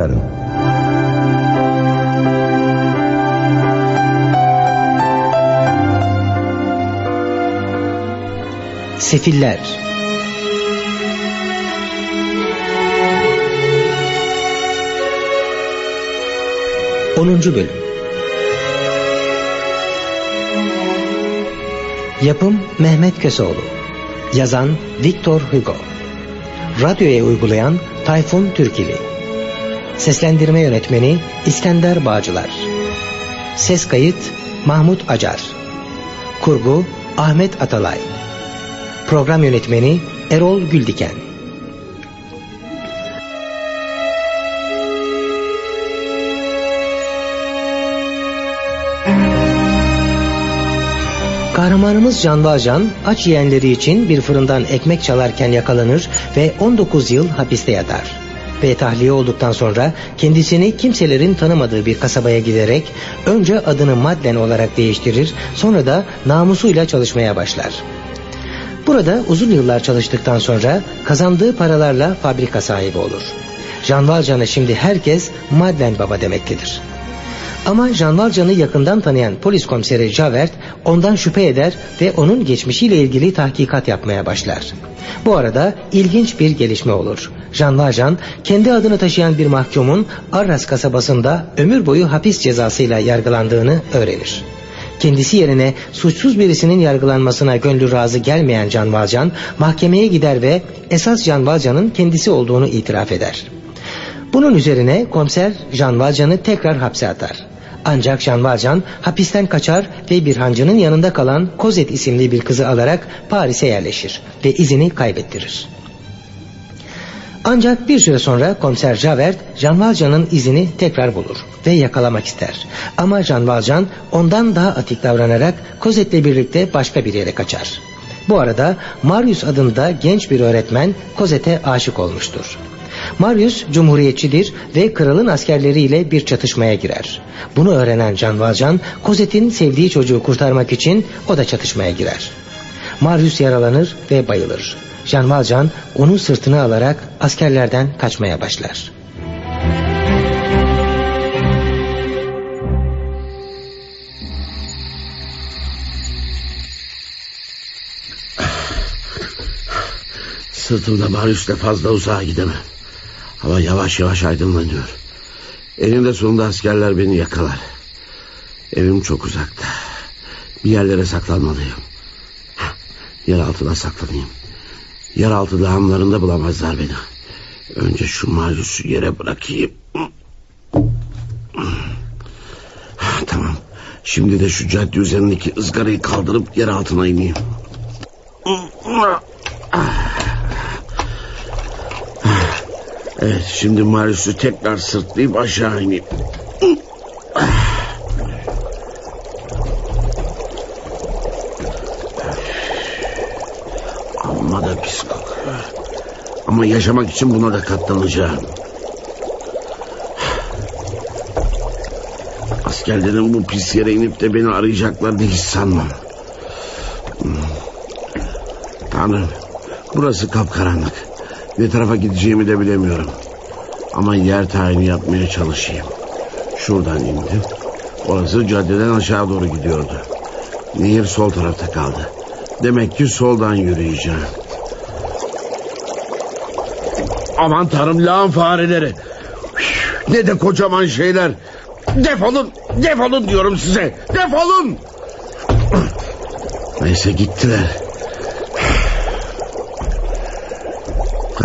Yarın. Sefiller 10. Bölüm Yapım Mehmet Köseoğlu Yazan Victor Hugo Radyoya uygulayan Tayfun Türkili Seslendirme Yönetmeni İskender Bağcılar. Ses Kayıt Mahmut Acar. Kurgu Ahmet Atalay. Program Yönetmeni Erol Güldiken. Kahramanımız Can Valcan aç yeğenleri için bir fırından ekmek çalarken yakalanır ve 19 yıl hapiste yatar. Ve tahliye olduktan sonra kendisini kimselerin tanımadığı bir kasabaya giderek önce adını Madlen olarak değiştirir sonra da namusuyla çalışmaya başlar. Burada uzun yıllar çalıştıktan sonra kazandığı paralarla fabrika sahibi olur. Can Valcan'a şimdi herkes Madlen Baba demektedir. Ama Jean Valjean'ı yakından tanıyan polis komiseri Javert ondan şüphe eder ve onun geçmişiyle ilgili tahkikat yapmaya başlar. Bu arada ilginç bir gelişme olur. Jean Valjean kendi adını taşıyan bir mahkumun Arras kasabasında ömür boyu hapis cezasıyla yargılandığını öğrenir. Kendisi yerine suçsuz birisinin yargılanmasına gönlü razı gelmeyen Can Valjean mahkemeye gider ve esas Can Valjean'ın kendisi olduğunu itiraf eder. Bunun üzerine komiser Jean Valjean'ı tekrar hapse atar. Ancak Jean Valjean hapisten kaçar ve bir hancının yanında kalan Cosette isimli bir kızı alarak Paris'e yerleşir ve izini kaybettirir. Ancak bir süre sonra komiser Javert Jean Valjean'ın izini tekrar bulur ve yakalamak ister. Ama Jean Valjean ondan daha atik davranarak Cosette'le birlikte başka bir yere kaçar. Bu arada Marius adında genç bir öğretmen Cosette'e aşık olmuştur. Marius cumhuriyetçidir ve kralın askerleriyle bir çatışmaya girer. Bunu öğrenen Can Valjean, Cosette'in sevdiği çocuğu kurtarmak için o da çatışmaya girer. Marius yaralanır ve bayılır. Jean Valjean onun sırtını alarak askerlerden kaçmaya başlar. Sırtımda Marius'la fazla uzağa gidemem. Hava yavaş yavaş aydınlanıyor. Eninde sonunda askerler beni yakalar. Evim çok uzakta. Bir yerlere saklanmalıyım. Yer altına saklanayım. Yeraltı lağımlarında bulamazlar beni. Önce şu Marius'u yere bırakayım. Tamam. Şimdi de şu cadde üzerindeki ızgarayı kaldırıp yer altına ineyim. Evet şimdi Marius'u tekrar sırtlayıp aşağı ineyim. Amma da pis kokuyor. Ama yaşamak için buna da katlanacağım. Askerlerin bu pis yere inip de beni arayacaklarını hiç sanmam. Tanrım burası kapkaranlık. Ne tarafa gideceğimi de bilemiyorum. Ama yer tayini yapmaya çalışayım. Şuradan indim. Orası caddeden aşağı doğru gidiyordu. Nehir sol tarafta kaldı. Demek ki soldan yürüyeceğim. Aman tanrım lağım fareleri. Ne de kocaman şeyler. Defolun, defolun diyorum size. Defolun. Neyse gittiler.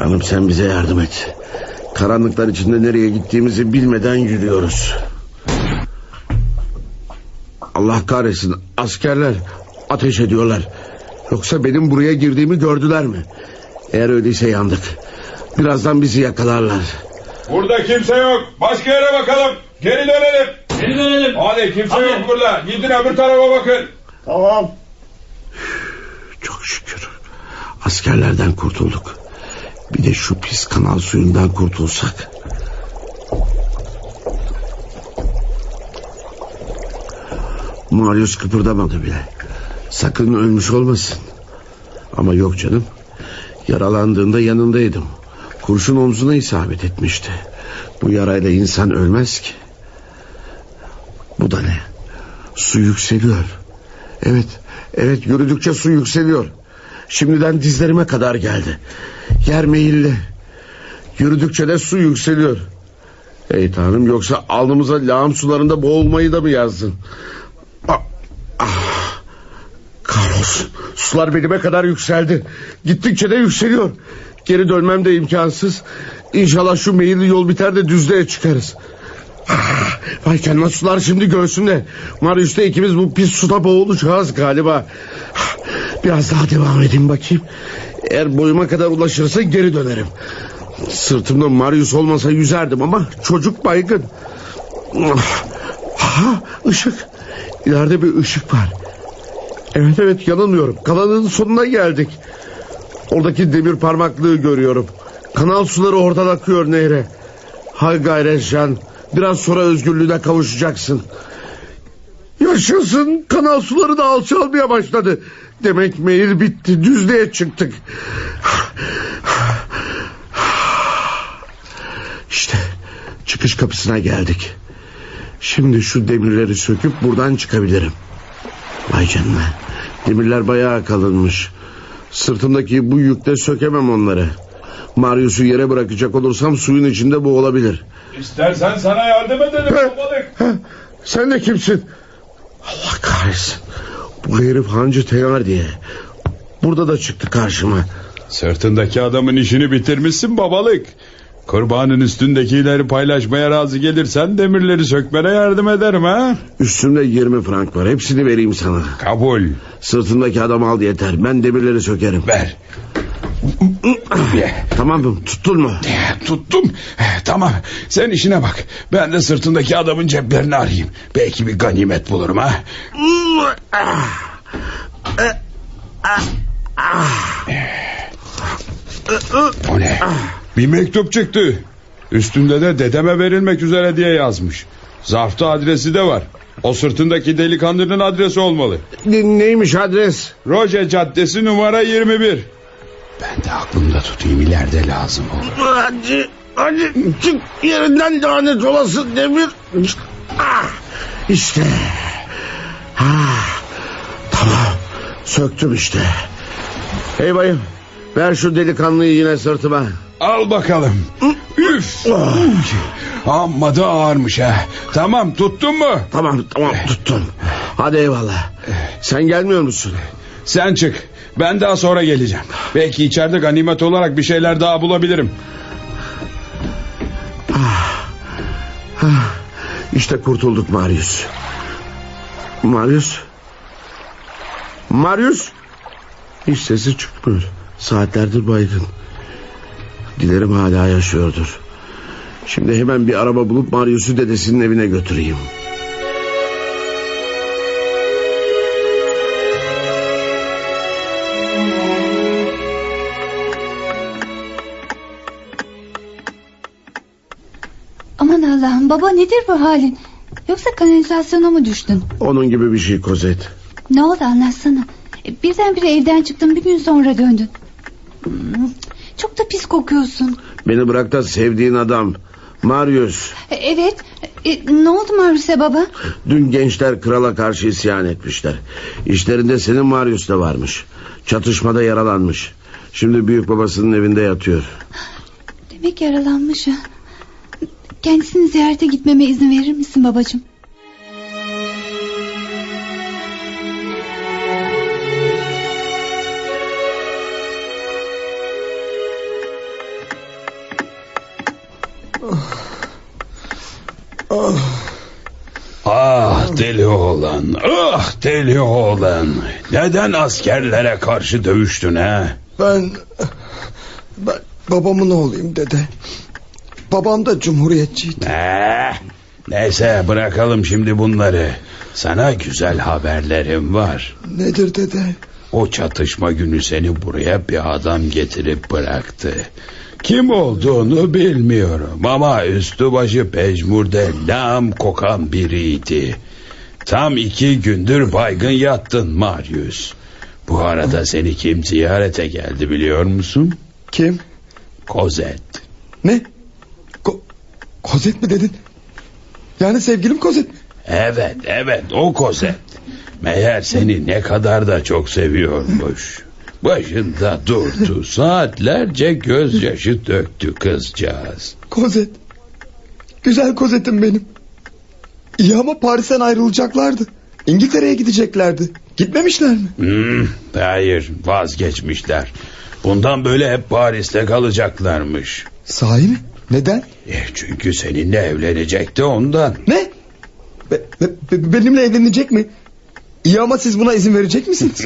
Tanrım sen bize yardım et. Karanlıklar içinde nereye gittiğimizi bilmeden yürüyoruz. Allah kahretsin askerler ateş ediyorlar. Yoksa benim buraya girdiğimi gördüler mi? Eğer öyleyse yandık. Birazdan bizi yakalarlar. Burada kimse yok. Başka yere bakalım. Geri dönelim. Geri dönelim. Hadi kimse Hadi. yok burada. Gidin öbür tarafa bakın. Tamam. Çok şükür. Askerlerden kurtulduk. Bir de şu pis kanal suyundan kurtulsak. Marius kıpırdamadı bile. Sakın ölmüş olmasın. Ama yok canım. Yaralandığında yanındaydım. Kurşun omzuna isabet etmişti. Bu yarayla insan ölmez ki. Bu da ne? Su yükseliyor. Evet, evet yürüdükçe su yükseliyor. Şimdiden dizlerime kadar geldi. Yer meyilli. Yürüdükçe de su yükseliyor. Ey tanrım yoksa alnımıza lağım sularında boğulmayı da mı yazdın? Ah, ah. Kahrolsun. Sular belime kadar yükseldi. Gittikçe de yükseliyor. Geri dönmem de imkansız. İnşallah şu meyilli yol biter de düzlüğe çıkarız. Ah, Vay canına sular şimdi göğsümde. Marius'ta ikimiz bu pis suda boğulacağız galiba. Ah, Biraz daha devam edeyim bakayım. Eğer boyuma kadar ulaşırsa geri dönerim. Sırtımda Marius olmasa yüzerdim ama çocuk baygın. Ha ışık. İleride bir ışık var. Evet evet yanılmıyorum. Kanalın sonuna geldik. Oradaki demir parmaklığı görüyorum. Kanal suları oradan akıyor nehre. Hay gayret Can. Biraz sonra özgürlüğüne kavuşacaksın. Yaşasın. Kanal suları da alçalmaya başladı. Demek meyil bitti. Düzlüğe çıktık. İşte çıkış kapısına geldik. Şimdi şu demirleri söküp buradan çıkabilirim. Vay canına. Demirler bayağı kalınmış. Sırtımdaki bu yükle sökemem onları. Marius'u yere bırakacak olursam suyun içinde boğulabilir. İstersen sana yardım edelim babalık. Sen de kimsin? Allah kahretsin. Bu herif hancı Tenar diye. Burada da çıktı karşıma. Sırtındaki adamın işini bitirmişsin babalık. Kurbanın üstündekileri paylaşmaya razı gelirsen demirleri sökmene yardım ederim ha. Üstümde 20 frank var. Hepsini vereyim sana. Kabul. Sırtındaki adam al yeter. Ben demirleri sökerim. Ver. Tamam mı? Tuttun mu? Tuttum. Tamam sen işine bak. Ben de sırtındaki adamın ceplerini arayayım. Belki bir ganimet bulurum ha. O ne? Bir mektup çıktı. Üstünde de dedeme verilmek üzere diye yazmış. Zarfta adresi de var. O sırtındaki delikanlının adresi olmalı. Ne- neymiş adres? Roje Caddesi numara 21. Ben de aklımda tutayım ileride lazım olur. Hadi, hadi çık yerinden lanet olası demir. Ah, işte. Ah, tamam, söktüm işte. Hey bayım, ver şu delikanlıyı yine sırtıma. Al bakalım. Üf. Uy. Amma da ağırmış ha. Tamam tuttun mu? Tamam, tamam tuttum. Hadi eyvallah. Sen gelmiyor musun? Sen çık. Ben daha sonra geleceğim. Belki içeride ganimet olarak bir şeyler daha bulabilirim. İşte kurtulduk Marius. Marius? Marius? Hiç sesi çıkmıyor. Saatlerdir baygın. Dilerim hala yaşıyordur. Şimdi hemen bir araba bulup Marius'u dedesinin evine götüreyim. Baba nedir bu halin? Yoksa kanalizasyona mı düştün? Onun gibi bir şey Kozet. Ne oldu anlatsana. E, Birdenbire evden çıktın bir gün sonra döndün. Hmm, Çok da pis kokuyorsun. Beni bırak da sevdiğin adam. Marius. E, Evet. E, ne oldu Marus'e baba? Dün gençler krala karşı isyan etmişler. İşlerinde senin Marius da varmış. Çatışmada yaralanmış. Şimdi büyük babasının evinde yatıyor. Demek yaralanmış ha. Kendisini ziyarete gitmeme izin verir misin babacığım? Ah deli oğlan. Ah deli oğlan. Neden askerlere karşı dövüştün ha? Ben... Ben babamın oğluyum dede. Babam da cumhuriyetçiydi. Eh, neyse bırakalım şimdi bunları. Sana güzel haberlerim var. Nedir dede? O çatışma günü seni buraya bir adam getirip bıraktı. Kim olduğunu bilmiyorum ama üstü başı pejmurde lağım kokan biriydi. Tam iki gündür baygın yattın Marius. Bu arada seni kim ziyarete geldi biliyor musun? Kim? Kozet. Ne? Ko Kozet mi dedin? Yani sevgilim Kozet mi? Evet evet o Kozet. Meğer seni ne kadar da çok seviyormuş. Başında durdu saatlerce gözyaşı döktü kızcağız. Kozet. Güzel Kozet'im benim. İyi ama Paris'ten ayrılacaklardı. İngiltere'ye gideceklerdi. Gitmemişler mi? Hmm, hayır vazgeçmişler. Bundan böyle hep Paris'te kalacaklarmış. Sahi mi? Neden? E, çünkü seninle evlenecekti ondan. Ne? Be- be- be- benimle evlenecek mi? İyi ama siz buna izin verecek misiniz?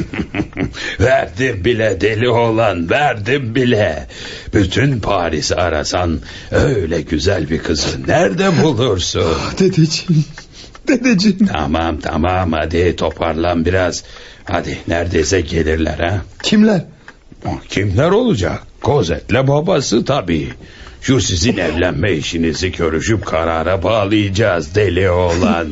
verdim bile deli olan verdim bile. Bütün Paris'i arasan öyle güzel bir kızı nerede bulursun? Dedeciğim. Dedeciğim. tamam tamam hadi toparlan biraz. Hadi neredeyse gelirler ha. Kimler? Kimler olacak? Kozet'le babası tabii. Şu sizin evlenme işinizi görüşüp karara bağlayacağız deli oğlan.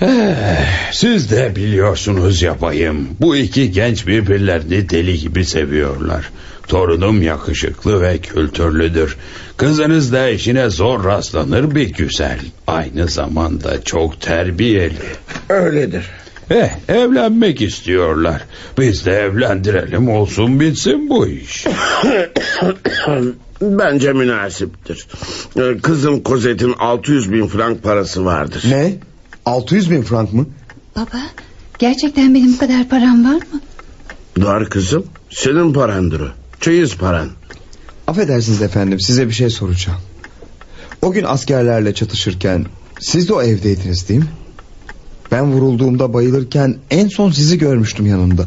Eh, Siz de biliyorsunuz yapayım. Bu iki genç birbirlerini deli gibi seviyorlar. Torunum yakışıklı ve kültürlüdür. Kızınız da eşine zor rastlanır bir güzel. Aynı zamanda çok terbiyeli. Öyledir. Eh, evlenmek istiyorlar. Biz de evlendirelim olsun bitsin bu iş. Bence münasiptir. Ee, Kızım Kozet'in 600 bin frank parası vardır. Ne? 600 bin frank mı? Baba gerçekten benim bu kadar param var mı? Var kızım. Senin parandır o. Çeyiz paran. Affedersiniz efendim size bir şey soracağım. O gün askerlerle çatışırken siz de o evdeydiniz değil mi? Ben vurulduğumda bayılırken en son sizi görmüştüm yanında.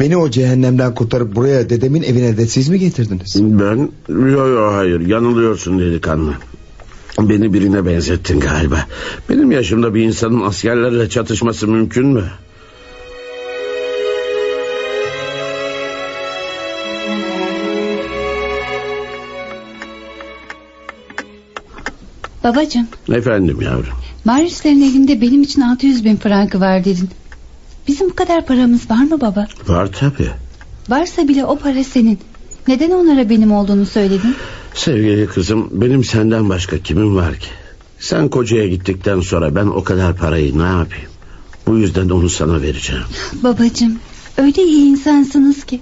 Beni o cehennemden kurtarıp buraya dedemin evine de siz mi getirdiniz? Ben yo yo hayır yanılıyorsun delikanlı. Beni birine benzettin galiba. Benim yaşımda bir insanın askerlerle çatışması mümkün mü? Babacığım Efendim yavrum. Marius'lerin evinde benim için 600 bin frankı var dedin. Bizim bu kadar paramız var mı baba? Var tabi. Varsa bile o para senin. Neden onlara benim olduğunu söyledin? Sevgili kızım benim senden başka kimim var ki? Sen kocaya gittikten sonra ben o kadar parayı ne yapayım? Bu yüzden onu sana vereceğim. Babacığım öyle iyi insansınız ki.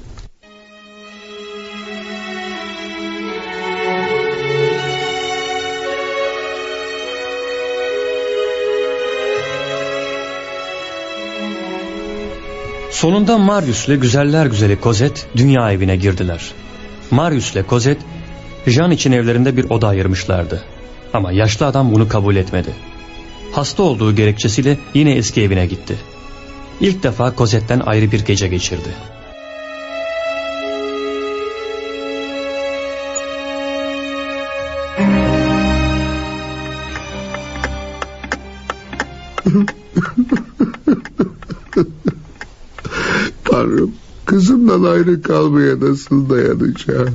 Sonunda Marius'le güzeller güzeli Cosette dünya evine girdiler. Marius'le Cosette Jean için evlerinde bir oda ayırmışlardı. Ama yaşlı adam bunu kabul etmedi. Hasta olduğu gerekçesiyle yine eski evine gitti. İlk defa Cosette'den ayrı bir gece geçirdi. Kızımdan ayrı kalmaya nasıl dayanacağım?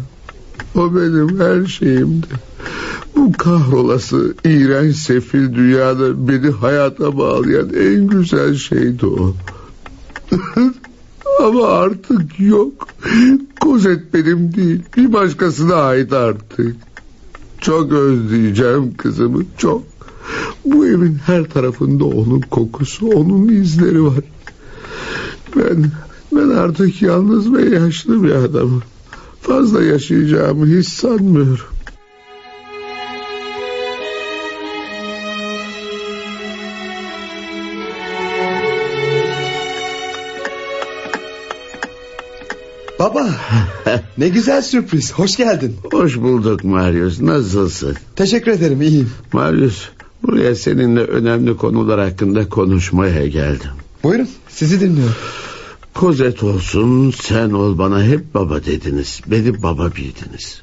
O benim her şeyimdi. Bu kahrolası iğrenç sefil dünyada beni hayata bağlayan en güzel şeydi o. Ama artık yok. Kozet benim değil. Bir başkasına ait artık. Çok özleyeceğim kızımı çok. Bu evin her tarafında onun kokusu, onun izleri var. Ben ben artık yalnız ve yaşlı bir adamım. Fazla yaşayacağımı hiç sanmıyorum. Baba ne güzel sürpriz hoş geldin. Hoş bulduk Marius. Nasılsın? Teşekkür ederim iyiyim. Marius, buraya seninle önemli konular hakkında konuşmaya geldim. Buyurun sizi dinliyorum. Kozet olsun, sen ol bana hep baba dediniz. Beni baba bildiniz.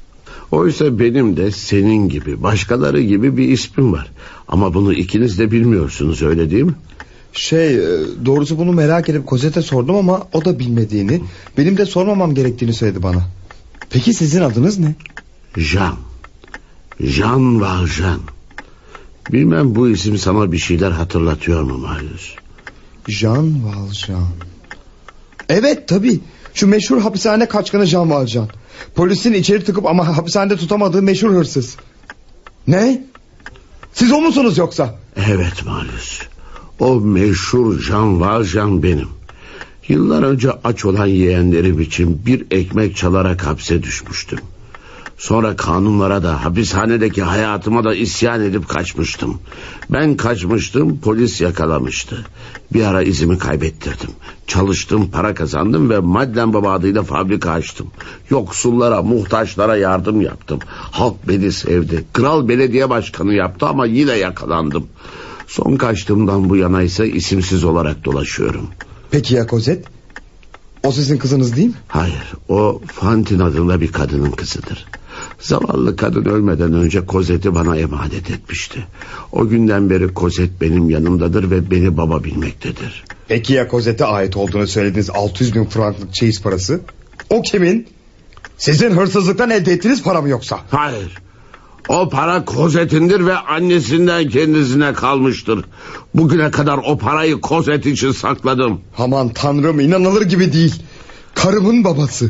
Oysa benim de senin gibi, başkaları gibi bir ismim var. Ama bunu ikiniz de bilmiyorsunuz öyle değil mi? Şey e, doğrusu bunu merak edip Kozet'e sordum ama o da bilmediğini benim de sormamam gerektiğini söyledi bana. Peki sizin adınız ne? Jean. Jean Valjean. Bilmem bu isim sana bir şeyler hatırlatıyor mu Marius? Jean Valjean. Evet tabi. Şu meşhur hapishane kaçkını Jean Valjean. Polisin içeri tıkıp ama hapishanede tutamadığı meşhur hırsız. Ne? Siz o musunuz yoksa? Evet Marius. O meşhur Jean Valjean benim. Yıllar önce aç olan yeğenlerim için bir ekmek çalarak hapse düşmüştüm. Sonra kanunlara da hapishanedeki hayatıma da isyan edip kaçmıştım. Ben kaçmıştım polis yakalamıştı. Bir ara izimi kaybettirdim. Çalıştım para kazandım ve Madlen Baba adıyla fabrika açtım. Yoksullara muhtaçlara yardım yaptım. Halk beni sevdi. Kral belediye başkanı yaptı ama yine yakalandım. Son kaçtığımdan bu yana ise isimsiz olarak dolaşıyorum. Peki ya Kozet? O sizin kızınız değil mi? Hayır o Fantin adında bir kadının kızıdır. Zavallı kadın ölmeden önce Kozet'i bana emanet etmişti. O günden beri Kozet benim yanımdadır ve beni baba bilmektedir. Peki ya Kozet'e ait olduğunu söylediğiniz 600 bin franklık çeyiz parası? O kimin? Sizin hırsızlıktan elde ettiğiniz para mı yoksa? Hayır. O para Kozet'indir ve annesinden kendisine kalmıştır. Bugüne kadar o parayı Kozet için sakladım. Aman tanrım inanılır gibi değil. Karımın babası.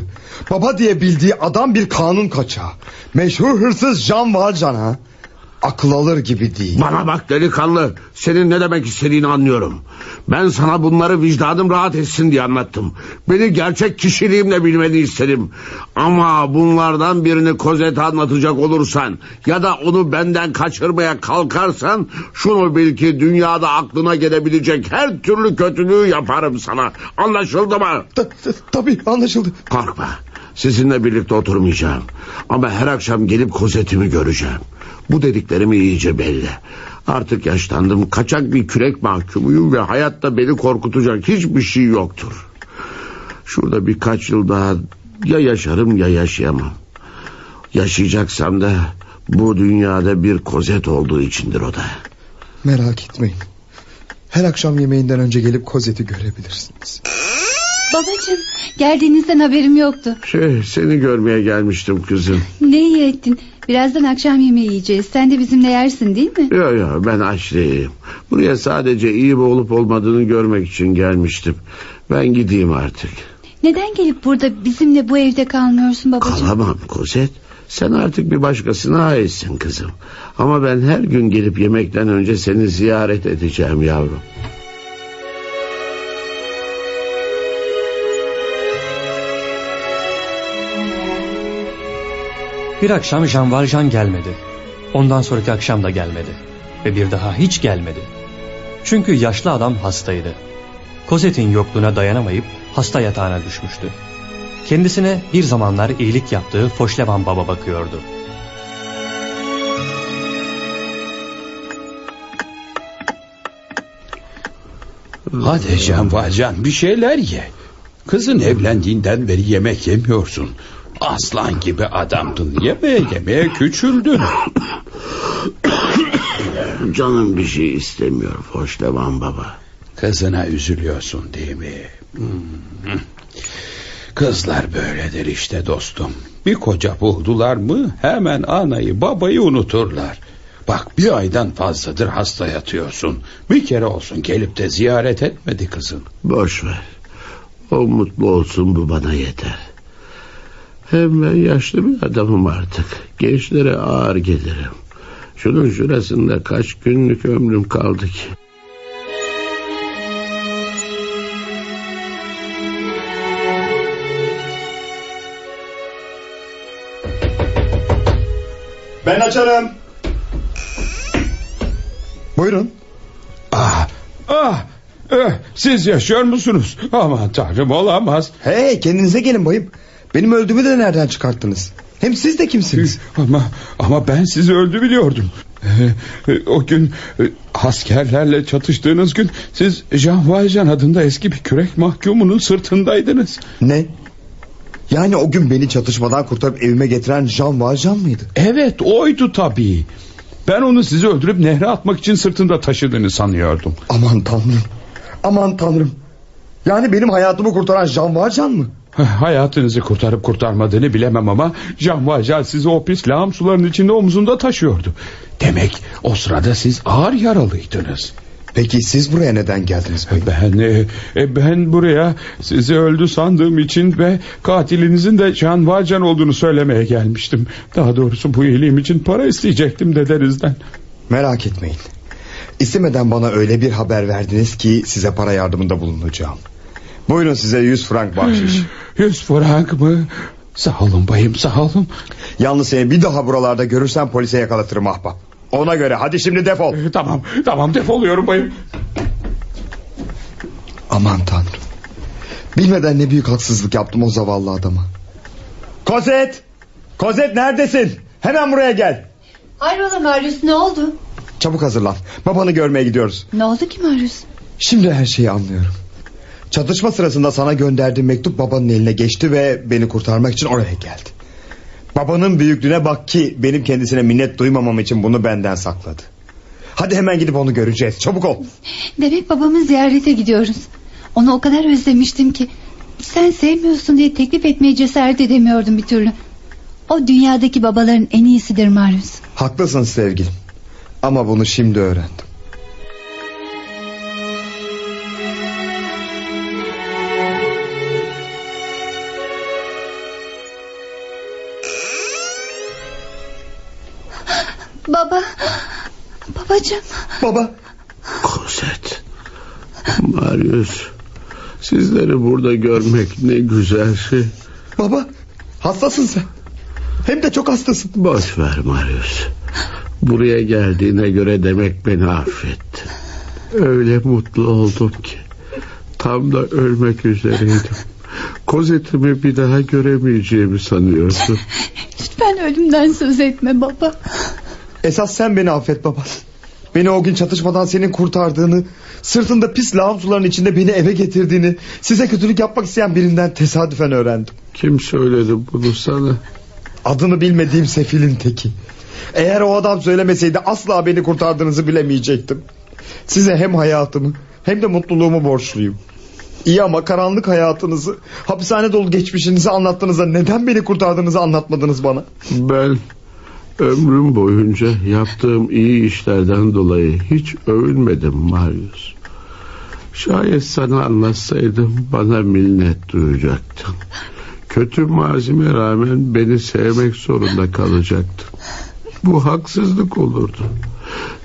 Baba diye bildiği adam bir kanun kaçağı. Meşhur hırsız Jean Valjean ha. Akıl alır gibi değil. Bana bak delikanlı senin ne demek istediğini anlıyorum. Ben sana bunları vicdanım rahat etsin diye anlattım. Beni gerçek kişiliğimle bilmeni istedim. Ama bunlardan birini Kozet'e anlatacak olursan ya da onu benden kaçırmaya kalkarsan şunu bil ki dünyada aklına gelebilecek her türlü kötülüğü yaparım sana. Anlaşıldı mı? Ta- ta- Tabii anlaşıldı. Korkma. Sizinle birlikte oturmayacağım. Ama her akşam gelip Kozet'imi göreceğim. Bu dediklerimi iyice belli. Artık yaşlandım. Kaçak bir kürek mahkumuyum ve hayatta beni korkutacak hiçbir şey yoktur. Şurada birkaç yıl daha ya yaşarım ya yaşayamam. Yaşayacaksam da bu dünyada bir kozet olduğu içindir o da. Merak etmeyin. Her akşam yemeğinden önce gelip Kozet'i görebilirsiniz. Babacığım geldiğinizden haberim yoktu. Şey, seni görmeye gelmiştim kızım. Ne iyi ettin. Birazdan akşam yemeği yiyeceğiz. Sen de bizimle yersin değil mi? Yok yok ben aç değilim. Buraya sadece iyi mi olup olmadığını görmek için gelmiştim. Ben gideyim artık. Neden gelip burada bizimle bu evde kalmıyorsun babacığım? Kalamam Kozet. Sen artık bir başkasına aitsin kızım. Ama ben her gün gelip yemekten önce seni ziyaret edeceğim yavrum. Bir akşam Jean Valjean gelmedi. Ondan sonraki akşam da gelmedi. Ve bir daha hiç gelmedi. Çünkü yaşlı adam hastaydı. Cosette'in yokluğuna dayanamayıp hasta yatağına düşmüştü. Kendisine bir zamanlar iyilik yaptığı Foşlevan baba bakıyordu. Hadi Can Valcan bir şeyler ye. Kızın evlendiğinden beri yemek yemiyorsun. Aslan gibi adamdın. Yemeye yemeye küçüldün. Canım bir şey istemiyor Foşlevan baba. Kızına üzülüyorsun değil mi? Hmm. Kızlar böyledir işte dostum. Bir koca buldular mı hemen anayı babayı unuturlar. Bak bir aydan fazladır hasta yatıyorsun. Bir kere olsun gelip de ziyaret etmedi kızın. Boş ver. O mutlu olsun bu bana yeter. Hem ben yaşlı bir adamım artık. Gençlere ağır gelirim. Şunun şurasında kaç günlük ömrüm kaldı ki. Ben açarım. Buyurun. Ah, ah, eh, siz yaşıyor musunuz? Aman tanrım olamaz. Hey kendinize gelin bayım. Benim öldüğümü de nereden çıkarttınız? Hem siz de kimsiniz? Ama ama ben sizi öldü biliyordum. Ee, O gün e, askerlerle çatıştığınız gün siz Jean Valjean adında eski bir kürek mahkumunun sırtındaydınız. Ne? Yani o gün beni çatışmadan kurtarıp evime getiren Jean Valjean mıydı? Evet oydu tabii. Ben onu sizi öldürüp nehre atmak için sırtında taşıdığını sanıyordum. Aman tanrım. Aman tanrım. Yani benim hayatımı kurtaran Jean Valjean mı? Hayatınızı kurtarıp kurtarmadığını bilemem ama Jean Valjean sizi o pis lağım suların içinde omzunda taşıyordu. Demek o sırada siz ağır yaralıydınız. Peki siz buraya neden geldiniz bey? Ben e, e, ben buraya sizi öldü sandığım için ve katilinizin de Jean Valjean olduğunu söylemeye gelmiştim. Daha doğrusu bu iyiliğim için para isteyecektim dedenizden. Merak etmeyin. İstemeden bana öyle bir haber verdiniz ki size para yardımında bulunacağım. Buyurun size 100 frank bahşiş. Yüz frank mı? Sağ olun bayım sağ olun. Yalnız seni bir daha buralarda görürsem polise yakalatırım ahbap. Ona göre hadi şimdi defol. E, Tamam tamam defoluyorum bayım. Aman tanrım. Bilmeden ne büyük haksızlık yaptım o zavallı adama. Kozet! Kozet neredesin? Hemen buraya gel. Hayrola Marius ne oldu? Çabuk hazırlan. Babanı görmeye gidiyoruz. Ne oldu ki Marius? Şimdi her şeyi anlıyorum. Çatışma sırasında sana gönderdiğim mektup babanın eline geçti ve beni kurtarmak için oraya geldi. Babanın büyüklüğüne bak ki benim kendisine minnet duymamam için bunu benden sakladı. Hadi hemen gidip onu göreceğiz. Çabuk ol. Demek babamı ziyarete gidiyoruz. Onu o kadar özlemiştim ki. Sen sevmiyorsun diye teklif etmeye cesaret edemiyordum bir türlü. O dünyadaki babaların en iyisidir Marius. Haklısın sevgilim. Ama bunu şimdi öğrendim. Baba. Koset. Marius. Sizleri burada görmek ne güzel şey. Baba. Hastasın sen. Hem de çok hastasın. Boş ver Marius. Buraya geldiğine göre demek beni affetti. Öyle mutlu oldum ki. Tam da ölmek üzereydim. Kozetimi bir daha göremeyeceğimi sanıyordum. Lütfen ölümden söz etme baba. Esas sen beni affet baba. Beni o gün çatışmadan senin kurtardığını, sırtında pis lağım suların içinde beni eve getirdiğini, size kötülük yapmak isteyen birinden tesadüfen öğrendim. Kim söyledi bunu sana? Adını bilmediğim sefilin teki. Eğer o adam söylemeseydi asla beni kurtardığınızı bilemeyecektim. Size hem hayatımı hem de mutluluğumu borçluyum. İyi ama karanlık hayatınızı, hapishane dolu geçmişinizi anlattığınızda neden beni kurtardığınızı anlatmadınız bana. Ben ömrüm boyunca yaptığım iyi işlerden dolayı hiç övünmedim Marius. Şayet sana anlatsaydım bana minnet duyacaktın. Kötü mazime rağmen beni sevmek zorunda kalacaktın. Bu haksızlık olurdu.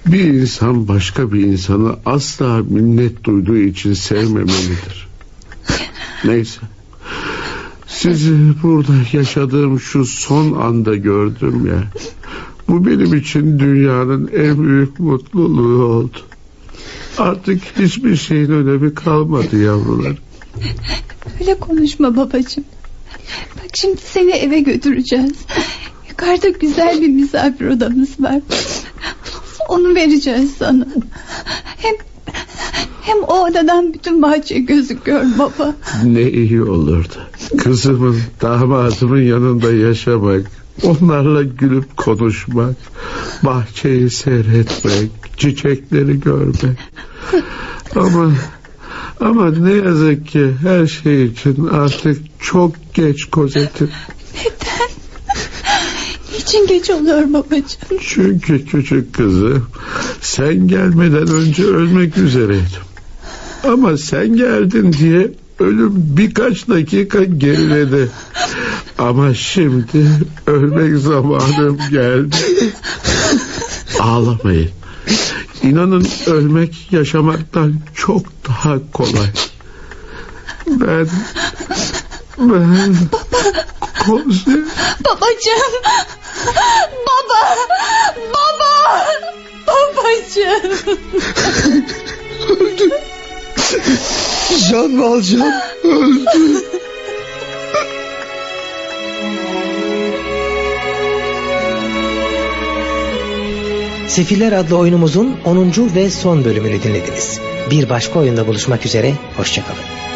Bir insan başka bir insanı asla minnet duyduğu için sevmemelidir. Neyse. Sizi burada yaşadığım şu son anda gördüm ya. Bu benim için dünyanın en büyük mutluluğu oldu. Artık hiçbir şeyin önemi kalmadı yavrular. Öyle konuşma babacığım. Bak şimdi seni eve götüreceğiz. Yukarıda güzel bir misafir odamız var. Onu vereceğiz sana. Hem hem o odadan bütün bahçe gözüküyor baba. Ne iyi olurdu. Kızımın, damadımın yanında yaşamak, onlarla gülüp konuşmak, bahçeyi seyretmek, çiçekleri görmek. Ama ama ne yazık ki her şey için artık çok geç kozetim. Niçin geç oluyor babacığım? Çünkü küçük kızı sen gelmeden önce ölmek üzereydim. Ama sen geldin diye ölüm birkaç dakika geriledi. Ama şimdi ölmek zamanım geldi. Ağlamayın. İnanın ölmek yaşamaktan çok daha kolay. Ben ben Kozi Babacığım. Baba. Baba. Babacığım. Can Valcan öldü. Sefiller adlı oyunumuzun 10. ve son bölümünü dinlediniz. Bir başka oyunda buluşmak üzere, hoşçakalın.